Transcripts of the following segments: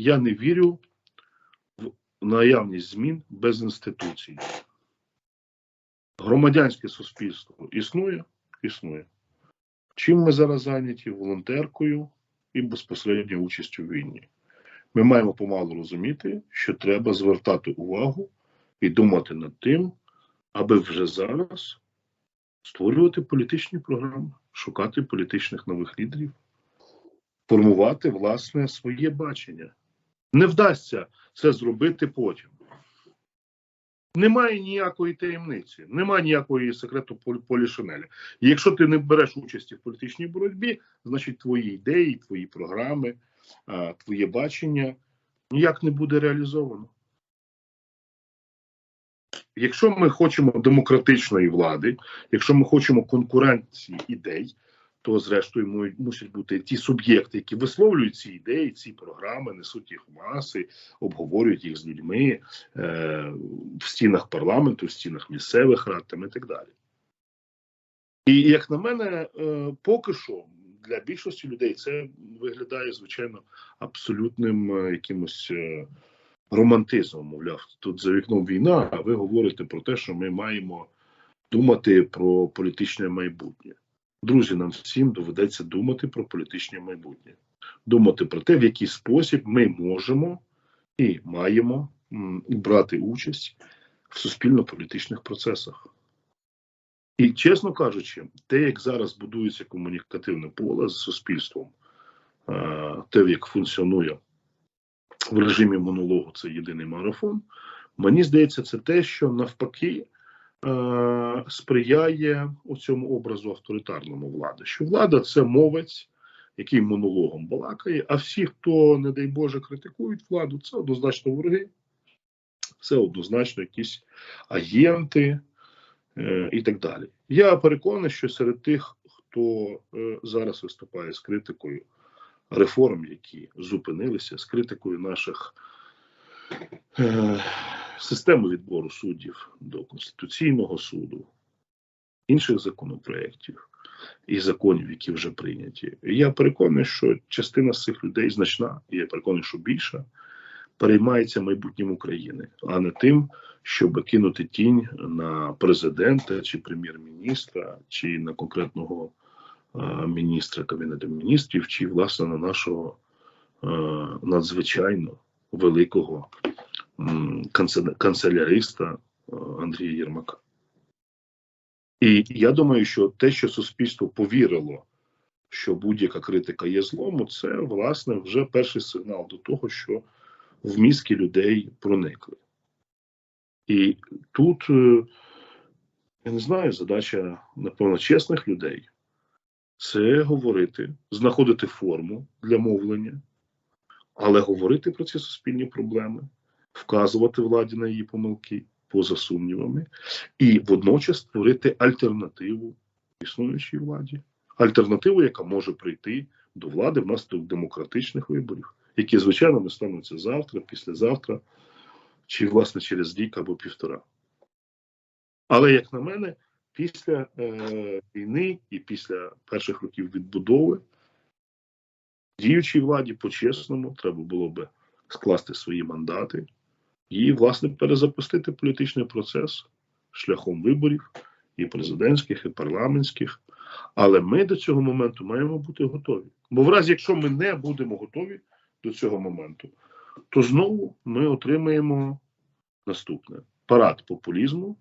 я не вірю в наявність змін без інституцій. Громадянське суспільство існує, існує. Чим ми зараз зайняті? Волонтеркою і безпосередньо участю в війні. Ми маємо помалу розуміти, що треба звертати увагу і думати над тим, аби вже зараз створювати політичні програми, шукати політичних нових лідерів, формувати власне своє бачення. Не вдасться це зробити потім. Немає ніякої таємниці, немає ніякої секрету полі- полішинеля. І якщо ти не береш участі в політичній боротьбі, значить твої ідеї, твої програми, твоє бачення ніяк не буде реалізовано. Якщо ми хочемо демократичної влади, якщо ми хочемо конкуренції ідей, то зрештою мусять бути ті суб'єкти, які висловлюють ці ідеї, ці програми, несуть їх в маси, обговорюють їх з людьми е, в стінах парламенту, в стінах місцевих рад там і так далі. І як на мене, е, поки що для більшості людей це виглядає звичайно абсолютним е, якимось. е, романтизмом, мовляв, тут за вікном війна, а ви говорите про те, що ми маємо думати про політичне майбутнє. Друзі, нам всім доведеться думати про політичне майбутнє, думати про те, в який спосіб ми можемо і маємо брати участь в суспільно-політичних процесах. І, чесно кажучи, те, як зараз будується комунікативне поле з суспільством, е, те, як функціонує в режимі монологу це єдиний марафон. Мені здається, це те, що навпаки сприяє у цьому образу авторитарному влади. Що влада це мовець, який монологом балакає, а всі, хто, не дай Боже, критикують владу, це однозначно вороги, це однозначно якісь агенти е, і так далі. Я переконаний, що серед тих, хто е, зараз виступає з критикою реформ, які зупинилися з критикою наших е, системи відбору суддів до Конституційного суду, інших законопроєктів і законів, які вже прийняті. Я переконаний, що частина з цих людей значна, і я переконаний, що більша переймається майбутнім України, а не тим, щоб кинути тінь на президента чи прем'єр-міністра, чи на конкретного е, міністра Кабінету міністрів, чи власне на нашого е, надзвичайно великого канцеляриста е, Андрія Єрмака. І я думаю, що те, що суспільство повірило, що будь-яка критика є злом, це власне вже перший сигнал до того, що в мізки людей проникли. І тут, е, я не знаю, задача, напевно, чесних людей це говорити, знаходити форму для мовлення, але говорити про ці суспільні проблеми, вказувати владі на її помилки поза сумнівами, і водночас створити альтернативу існуючій владі, альтернативу, яка може прийти до влади внаслідок демократичних виборів, які, звичайно, не стануться завтра, післязавтра, чи, власне, через рік або півтора. Але, як на мене, після е, війни і після перших років відбудови діючій владі по-чесному треба було би скласти свої мандати і, власне, перезапустити політичний процес шляхом виборів і президентських, і парламентських. Але ми до цього моменту маємо бути готові. Бо в разі, якщо ми не будемо готові до цього моменту, то знову ми отримаємо наступне: парад популізму,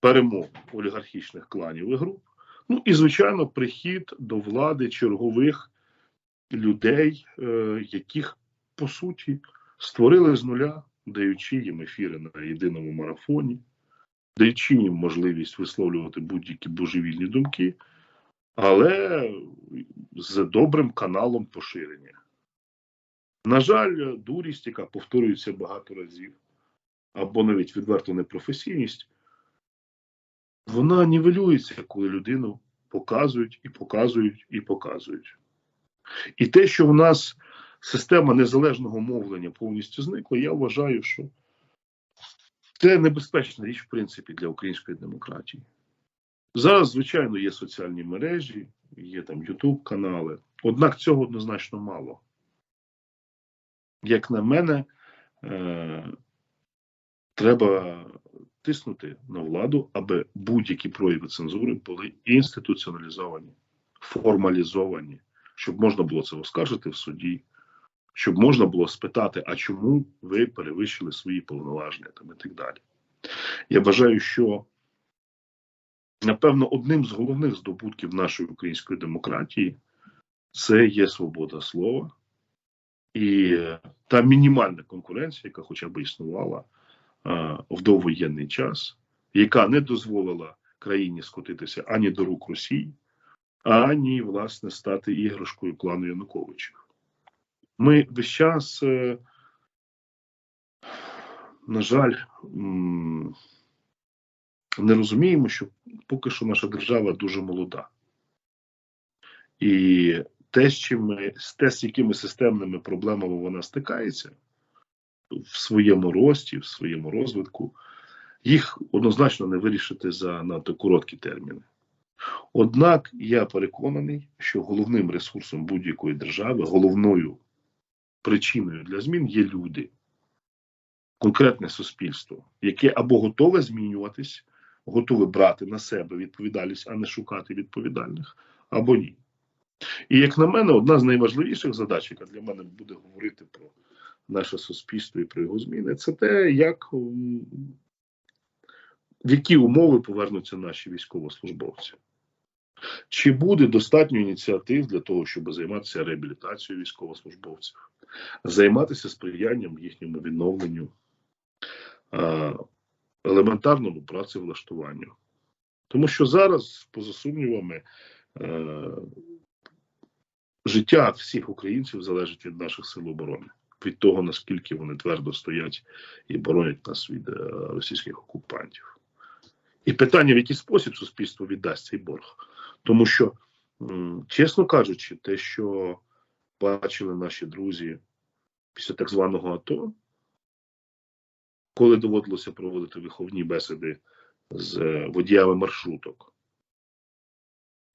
перемогу олігархічних кланів і груп. Ну і, звичайно, прихід до влади чергових людей, е, яких по суті створили з нуля, даючи їм ефіри на єдиному марафоні, даючи їм можливість висловлювати будь-які божевільні думки, але з добрим каналом поширення. На жаль, дурість, яка повторюється багато разів, або навіть відверто непрофесійність, вона нівелюється, коли людину показують і показують і показують. І те, що в нас система незалежного мовлення повністю зникла, я вважаю, що це небезпечна річ, в принципі, для української демократії. Зараз, звичайно, є соціальні мережі, є там Ютуб канали, однак цього однозначно мало. як на мене, е, треба тиснути на владу, аби будь-які прояви цензури були інституціоналізовані, формалізовані, щоб можна було це оскаржити в суді, щоб можна було спитати, а чому ви перевищили свої повноваження там і так далі. Я вважаю, що напевно одним з головних здобутків нашої української демократії це є свобода слова і та мінімальна конкуренція, яка хоча б існувала а, в довоєнний час, яка не дозволила країні скотитися ані до рук Росії, ані, власне, стати іграшкою клану Януковичів. Ми весь час, е, на жаль, не розуміємо, що поки що наша держава дуже молода. І те, з чим ми, те, з якими системними проблемами вона стикається в своєму рості, в своєму розвитку, їх однозначно не вирішити за надто короткі терміни. Однак я переконаний, що головним ресурсом будь-якої держави, головною причиною для змін є люди, конкретне суспільство, яке або готове змінюватись, готове брати на себе відповідальність, а не шукати відповідальних, або ні. І як на мене, одна з найважливіших задач, яка для мене буде говорити про наше суспільство і про його зміни, це те, як в які умови повернуться наші військовослужбовці. Чи буде достатньо ініціатив для того, щоб займатися реабілітацією військовослужбовців, займатися сприянням їхньому відновленню, елементарному працевлаштуванню? Тому що зараз, поза сумнівами, е, життя всіх українців залежить від наших сил оборони, від того, наскільки вони твердо стоять і боронять нас від е, російських окупантів. І питання, в який спосіб суспільство віддасть цей борг. Тому що, чесно кажучи, те, що бачили наші друзі після так званого АТО, коли доводилося проводити виховні бесіди з е, водіями маршруток,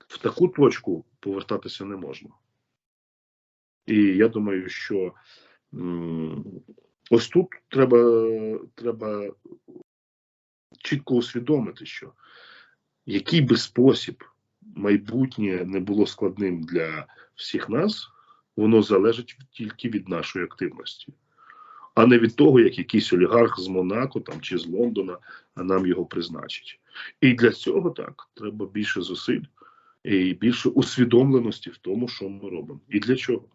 в таку точку повертатися не можна. І я думаю, що ось тут треба, треба чітко усвідомити, що який би спосіб майбутнє не було складним для всіх нас, воно залежить тільки від нашої активності, а не від того, як якийсь олігарх з Монако там чи з Лондона нам його призначить. І для цього так треба більше зусиль і більше усвідомленості в тому, що ми робимо, і для чого.